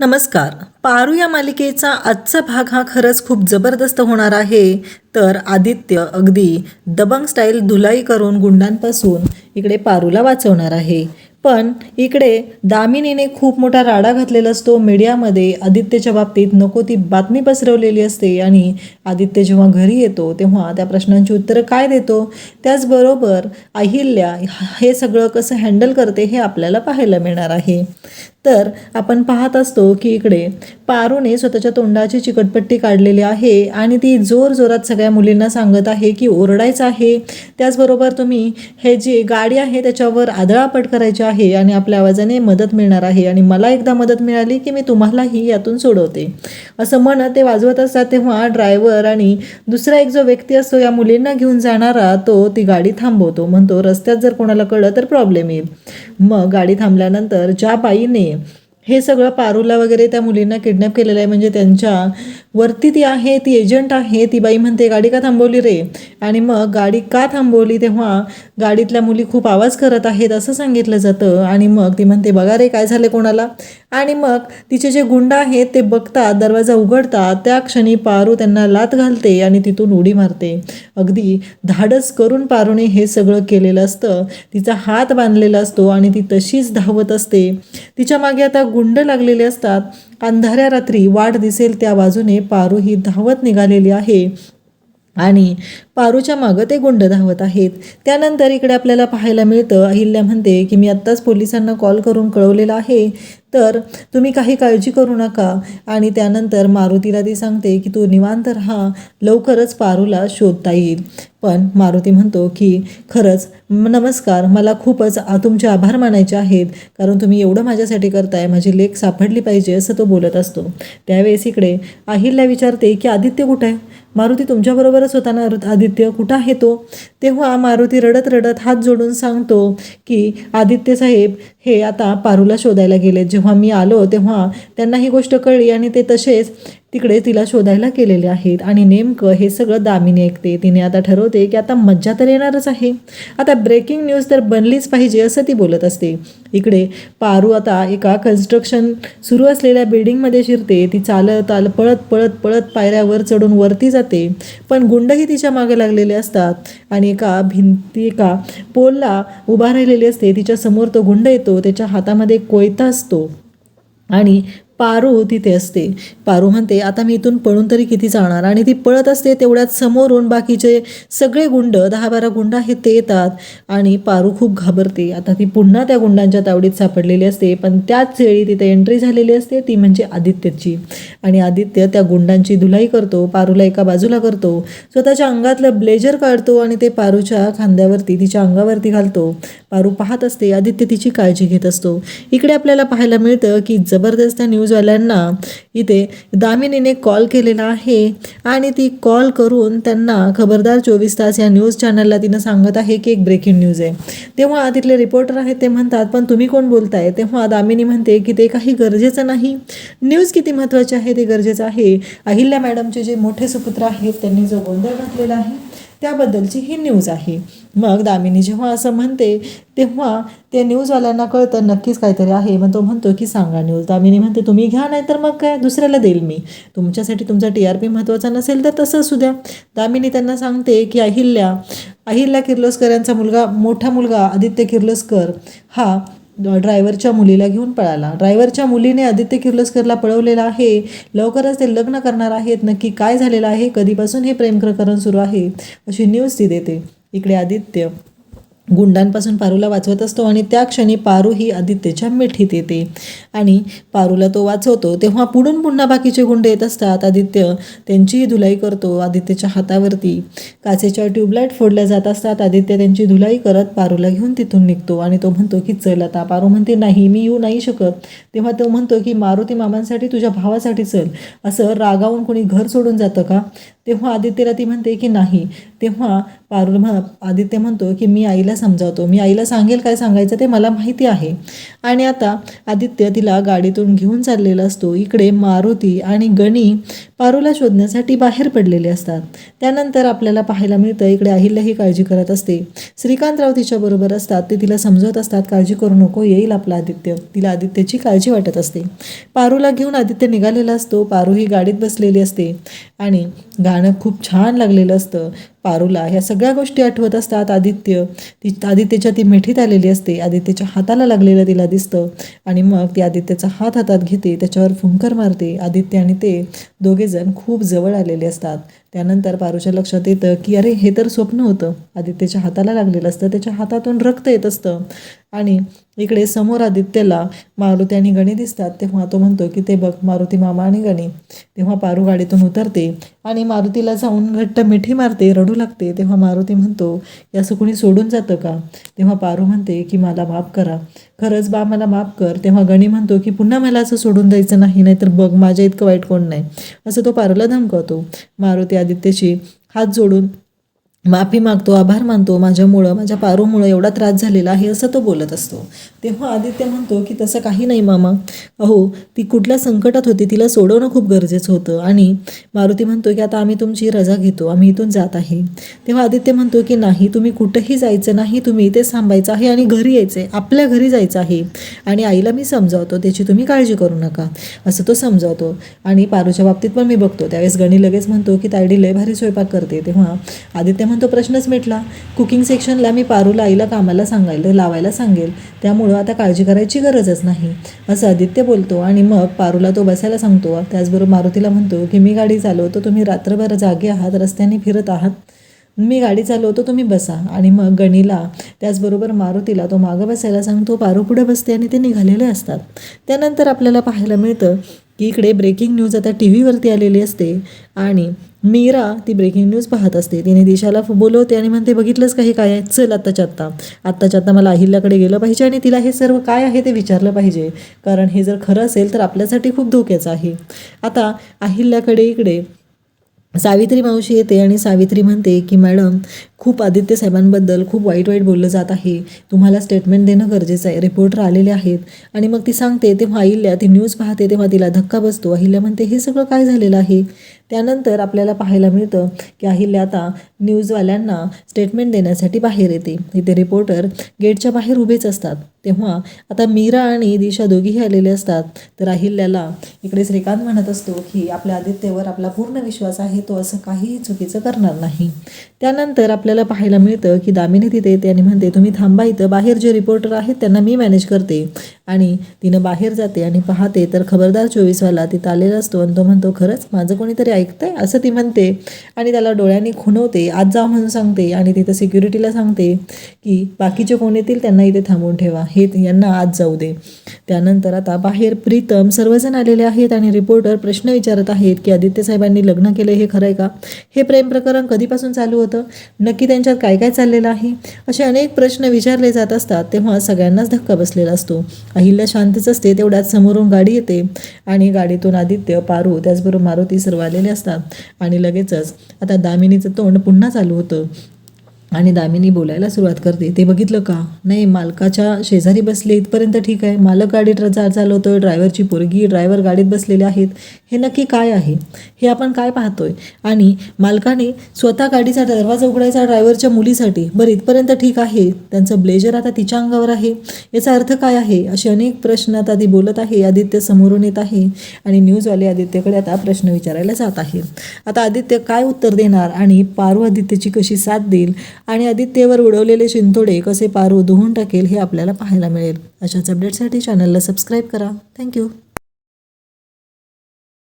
नमस्कार. पारू या मालिकेचा आजचा भाग हा खरंच खूप जबरदस्त होणार आहे. तर आदित्य अगदी दबंग स्टाईल धुलाई करून गुंडांपासून इकडे पारूला वाचवणार आहे. पण इकडे दामिनीने खूप मोठा राडा घातलेला असतो. मीडियामध्ये आदित्यच्या बाबतीत नको ती बातमी पसरवलेली असते आणि आदित्य जेव्हा घरी येतो तेव्हा त्या प्रश्नांची उत्तरं काय देतो? त्याचबरोबर अहिल्या हे सगळं कसं हँडल करते हे आपल्याला पाहायला मिळणार आहे. तर आपण पाहत असतो की इकडे पारूने स्वतःच्या तोंडाची चिकटपट्टी काढलेली आहे आणि ती जोर जोरात सगळ्या मुलींना सांगत आहे की ओरडायचं आहे. त्याचबरोबर तुम्ही हे जी गाडी आहे त्याच्यावर आदळापट करायची आहे आणि आपल्या आवाजाने मदत मिळणार आहे. आणि मला एकदा मदत मिळाली की मी तुम्हालाही यातून सोडवते. असं म्हणत ते वाजवत असतात तेव्हा ड्रायव्हर आणि दुसरा एक जो व्यक्ती असतो या मुलींना घेऊन जाणारा तो ती गाडी थांबवतो. म्हणतो रस्त्यात जर कोणाला कळलं तर प्रॉब्लेम येईल. मग गाडी थांबल्यानंतर ज्या बाईने opinion हे सगळं पारूला वगैरे त्या मुलींना किडनॅप केलेलं आहे. म्हणजे त्यांच्या वरती ती आहे ती एजंट आहे ती बाई म्हणते गाडी का थांबवली रे? आणि मग गाडी का थांबवली तेव्हा गाडीतल्या मुली खूप आवाज करत आहेत असं सांगितलं जातं. आणि मग ती म्हणते बघा रे काय झालं कोणाला? आणि मग तिचे जे गुंड आहेत ते बघतात दरवाजा उघडतात. त्या क्षणी पारू त्यांना लात घालते आणि तिथून उडी मारते. अगदी धाडस करून पारूने हे सगळं केलेलं असतं. तिचा हात बांधलेला असतो आणि ती तशीच धावत असते. तिच्यामागे आता गुंड लागलेले असतात. अंधाऱ्या रात्री वाट दिसेल त्या बाजूने पारू ही धावत निघालेली आहे. आणि पारूच्या मागं ते गुंड धावत आहेत. त्यानंतर इकडे आपल्याला पाहायला मिळतं अहिल्या म्हणते की मी आत्ताच पोलिसांना कॉल करून कळवलेलं आहे तर तुम्ही काही काळजी करू नका. आणि त्यानंतर मारुतीला ती सांगते की तू निवांत राहा लवकरच पारूला शोधता येईल. पण मारुती म्हणतो की खरंच नमस्कार मला खूपच तुमचे आभार मानायचे आहेत कारण तुम्ही एवढं माझ्यासाठी करताय माझी लेख सापडली पाहिजे असं तो बोलत असतो. त्यावेळेस इकडे अहिल्या विचारते की आदित्य कुठं आहे? मारुती तुमच्याबरोबरच होता ना आदित्य? कुठं आहे तो? तेव्हा मारुती रडत रडत हात जोडून सांगतो की आदित्य साहेब हे आता पारूला शोधायला गेले. जेव्हा मी आलो तेव्हा त्यांना ही गोष्ट कळली आणि ते तसेच तिकडे तिला शोधायला गेलेले आहेत. आणि नेमकं हे सगळं दामिनी ऐकते. तिने आता ठरवते की आता मज्जा तर येणारच आहे. आता ब्रेकिंग न्यूज तर बनलीच पाहिजे असं ती बोलत असते. इकडे पारू आता एका कन्स्ट्रक्शन सुरू असलेल्या बिल्डिंगमध्ये शिरते. ती चालत आल पळत पळत पळत पायऱ्यावर चढून वरती जाते. पण गुंडही तिच्यामागे लागलेले असतात. आणि एका भिंती एका पोलला उभा राहिलेली असते. तिच्या समोर तो गुंड येतो. त्याच्या हातामध्ये कोयता असतो आणि पारू तिथे असते. पारू म्हणते आता मी इथून पळून तरी किती जाणार? आणि ती पळत असते तेवढ्यात समोरून बाकीचे सगळे गुंड दहा बारा गुंड आहेत ते येतात आणि पारू खूप घाबरते. आता ती पुन्हा त्या गुंडांच्या तावडीत सापडलेली असते पण त्याच वेळी तिथे एंट्री झालेली असते ती म्हणजे आदित्यची. आणि आदित्य त्या गुंडांची धुलाई करतो पारूला एका बाजूला करतो स्वतःच्या अंगातलं ब्लेजर काढतो आणि ते पारूच्या खांद्यावरती तिच्या अंगावरती घालतो. पारू पाहत असते आदित्य तिची काळजी घेत असतो. इकडे आपल्याला पाहायला मिळतं की जबरदस्त न्यूज न्यूजवाल्यांना इथे दामिनीने कॉल केलेला आहे आणि ती कॉल करून त्यांना खबरदार चोवीस तास या न्यूज चॅनलला तिनं सांगत आहे की एक ब्रेकिंग न्यूज आहे. तेव्हा तिथले रिपोर्टर आहेत ते म्हणतात पण तुम्ही कोण बोलताय? तेव्हा दामिनी म्हणते की ते काही गरजेचं नाही. न्यूज किती महत्त्वाचे आहे ते गरजेचं आहे. अहिल्या मॅडमचे जे मोठे सुपुत्र आहेत त्यांनी जो गोंधळ घातलेला आहे त्याबद्दलची ही न्यूज आहे. मग दामिनी जेव्हा असं म्हणते तेव्हा ते न्यूजवाल्यांना कळतं नक्कीच काहीतरी आहे. मग तो म्हणतो की सांगा न्यूज दामिनी म्हणते तुम्ही घ्या नाही तर मग काय? दुसऱ्याला देईल मी. तुमच्यासाठी तुमचा टी आर पी महत्त्वाचा नसेल तर तसं असू द्या. दामिनी त्यांना सांगते की अहिल्या अहिल्या किर्लोस्कर यांचा मुलगा मोठा मुलगा आदित्य किर्लोस्कर हा ड्रायव्हरच्या मुलीला घेऊन पळाला. ड्रायव्हरच्या मुलीने आदित्य किर्लोस्करला पळवलेला आहे. लवकरच ते लग्न करणार आहेत. नक्की काय झालेलं आहे? कधीपासून हे प्रेम प्रकरण सुरू आहे? अशी न्यूज ती देते. इकडे आदित्य. गुंडांपासून पारूला वाचवत असतो आणि त्या क्षणी पारू ही आदित्यच्या मिठीत येते. आणि पारूला तो वाचवतो तेव्हा पुढून पुन्हा बाकीचे गुंड येत असतात. आदित्य त्यांचीही धुलाई करतो आदित्यच्या हातावरती. काचेच्या ट्यूबलाईट फोडल्या जात असतात. आदित्य त्यांची धुलाई करत पारूला घेऊन तिथून निघतो आणि तो म्हणतो की चल आता. पारू म्हणते नाही मी येऊ नाही शकत. तेव्हा तो म्हणतो की मारुती मामांसाठी तुझ्या भावासाठी चल. असं रागावून कोणी घर सोडून जातं का? तेव्हा आदित्यला ती म्हणते की नाही. तेव्हा पारू आदित्य म्हणतो की मी आईला समजावतो? मी आईला सांगेल काय सांगायचं ते मला माहिती आहे. आणि आता आदित्य तिला गाडीतून घेऊन चाललेला असतो. इकडे मारुती आणि गणी पारूला शोधण्यासाठी बाहेर पडलेले असतात. त्यानंतर आपल्याला पाहायला मिळतं इकडे अहिल्या ही काळजी करत असते. श्रीकांतराव तिच्याबरोबर असतात. ते तिला समजवत असतात काळजी करू नको येईल आपला आदित्य. तिला आदित्यची काळजी वाटत असते. पारूला घेऊन आदित्य निघालेला असतो. पारू ही गाडीत बसलेली असते. आणि गाणं खूप छान लागलेलं असतं. पारूला ह्या सगळ्या गोष्टी आठवत असतात. आदित्य ती आदित्यच्या ती मिठीत आलेली असते. आदित्यच्या हाताला लागलेलं तिला दिसतं. आणि मग ती आदित्यचा हात हातात घेते त्याच्यावर फुंकर मारते. आदित्य आणि ते दोघेजण खूप जवळ आलेले असतात. त्यानंतर पारूच्या लक्षात येतं की अरे हे तर स्वप्न होतं. आदित्यच्या हाताला लागलेलं असतं. त्याच्या हातातून रक्त येत असतं. आणि इकडे समोर आदित्यला मारुती आणि गणी दिसतात. तेव्हा तो म्हणतो की ते बघ मारुती मामा आणि गणी. तेव्हा पारू गाडीतून उतरते आणि मारुतीला जाऊन घट्ट मिठी मारते रडू लागते. तेव्हा मारुती म्हणतो की असं कोणी सोडून जातं का? तेव्हा पारू म्हणते की मला माफ करा. खरंच बा मला माफ कर. तेव्हा गणी म्हणतो की पुन्हा मला असं सोडून द्यायचं नाही नाहीतर बघ माझ्या इतकं वाईट कोण नाही. असं तो पारूला धमकावतो. मारुती आदित्यशी हात जोडून माफी मागतो आभार मानतो माझ्यामुळं माझ्या पारूमुळं एवढा त्रास झालेला आहे असं तो बोलत असतो. तेव्हा आदित्य म्हणतो की तसं काही नाही मामा. अहो ती कुठल्या संकटात होती तिला सोडवणं खूप गरजेचं होतं आणि मारुती म्हणतो की आता आम्ही तुमची रजा घेतो आम्ही इथून जात आहे. तेव्हा आदित्य म्हणतो की नाही तुम्ही कुठंही जायचं नाही तुम्ही इथे थांबायचं आहे आणि घरी यायचं आहे आपल्या घरी जायचं आहे. आणि आईला मी समजावतो त्याची तुम्ही काळजी करू नका असं तो समजावतो. आणि पारूच्या बाबतीत पण मी बघतो त्यावेळेस गणी लगेच म्हणतो की तायडी लय भारी स्वयंपाक करते. तेव्हा आदित्य तो प्रश्नच मिटला. कुकिंग सेक्शनला मी पारूला आईला कामाला सांगायला लावायला सांगेल. त्यामुळं आता काळजी करायची गरजच नाही असं आदित्य बोलतो. आणि मग पारूला तो बसायला सांगतो. त्याचबरोबर मारुतीला म्हणतो की मी गाडी चालवतो तुम्ही रात्रभर जागे आहात रस्त्याने फिरत आहात. मी गाडी चालवतो तुम्ही बसा. आणि मग गणीला त्याचबरोबर मारुतीला तो मागं बसायला सांगतो. पारू पुढे बसते आणि ते निघालेले असतात. त्यानंतर आपल्याला पाहायला मिळतं की इकडे ब्रेकिंग न्यूज आता टी व्हीवरती आलेली असते आणि मीरा ती ब्रेकिंग न्यूज पाहत असते. तिने दिशाला बोलवते आणि म्हणते बघितलंच काही काय आहे? चल आत्ताच्या आत्ता आत्ताच्या आत्ता मला अहिल्याकडे गेलं पाहिजे आणि तिला हे सर्व काय आहे ते विचारलं पाहिजे. कारण हे जर खरं असेल तर आपल्यासाठी खूप धोक्याचं आहे. आता अहिल्याकडे इकडे सावित्री मावशी येते आणि सावित्री म्हणते की मॅडम खूप आदित्य साहेबांबद्दल खूप वाईट वाईट बोललं जात आहे. तुम्हाला स्टेटमेंट देणं गरजेचं आहे. रिपोर्टर आलेले आहेत. आणि मग ती सांगते तेव्हा अहिल्या ती न्यूज पाहते तेव्हा तिला धक्का बसतो. अहिल्या म्हणते हे सगळं काय झालेलं आहे? त्यानंतर आपल्याला पाहायला मिळतं की अहिल्या आता न्यूजवाल्यांना स्टेटमेंट देण्यासाठी बाहेर येते. इथे रिपोर्टर गेटच्या बाहेर उभेच असतात. तेव्हा आता मीरा आणि दिशा दोघीही आलेले असतात. तर अहिल्याला इकडे श्रीकांत म्हणत असतो की आपल्या आदित्यवर आपला पूर्ण विश्वास आहे तो असं काहीही चुकीचं करणार नाही. त्यानंतर आपल्याला पाहायला मिळतं की दामिनी तिथे येते आणि म्हणते तुम्ही थांबा इथं बाहेर जे रिपोर्टर आहेत त्यांना मी मॅनेज करते. आणि तिनं बाहेर जाते आणि पाहते तर खबरदार चोवीसवाला तिथं आलेला असतो आणि तो म्हणतो खरंच? माझं कोणीतरी ऐकतंय? असं ती म्हणते. आणि त्याला डोळ्यांनी खुणवते. आज जा म्हणून सांगते. आणि तिथं सिक्युरिटीला सांगते की बाकीचे कोण येतील त्यांना इथे थांबून ठेवा. हे यांना आज जाऊ दे. त्यानंतर आता बाहेर प्रीतम सर्वजण आलेले आहेत आणि रिपोर्टर प्रश्न विचारत आहेत की आदित्य साहेबांनी लग्न केलं हे खरं आहे का? हे प्रेम प्रकरण कधीपासून चालू होतं? नक्की त्यांच्यात काय काय चाललेलं आहे? असे अनेक प्रश्न विचारले जात असतात तेव्हा सगळ्यांनाच धक्का बसलेला असतो. अहिल्या शांतच असते तेवढ्यात समोरून गाडी येते आणि गाडीतून आदित्य पारू त्याचबरोबर मारुती सर्व आलेले असतात. आणि लगेचच आता दामिनीचं तोंड पुन्हा चालू होतं. आणि दामिनी बोलायला सुरुवात करते. ते बघितलं का? नाही मालकाच्या शेजारी बसले इथपर्यंत ठीक आहे. मालक गाडी ट्र- चालवतोय ड्रायव्हरची पोरगी ड्रायव्हर गाडीत बसलेले आहेत. हे नक्की काय आहे? हे आपण काय पाहतोय? आणि मालकाने स्वतः गाडीचा दरवाजा उघडायचा ड्रायव्हरच्या मुलीसाठी. बरं इथपर्यंत ठीक आहे. त्यांचं ब्लेजर आता तिच्या अंगावर आहे. याचा अर्थ काय आहे? असे अनेक प्रश्न आता ती बोलत आहे. आदित्य समोरून येत आहे. आणि न्यूजवाले आदित्यकडे आता प्रश्न विचारायला जात आहे. आता आदित्य काय उत्तर देणार? आणि पारू आदित्यची कशी साथ देईल? आणि आदित्यवर उडवलेले शिंतोडे कसे पारू धुवून टाकेल हे आपल्याला पाहायला मिळेल. अशाच अपडेटसाठी चॅनलला सबस्क्राईब करा. थँक्यू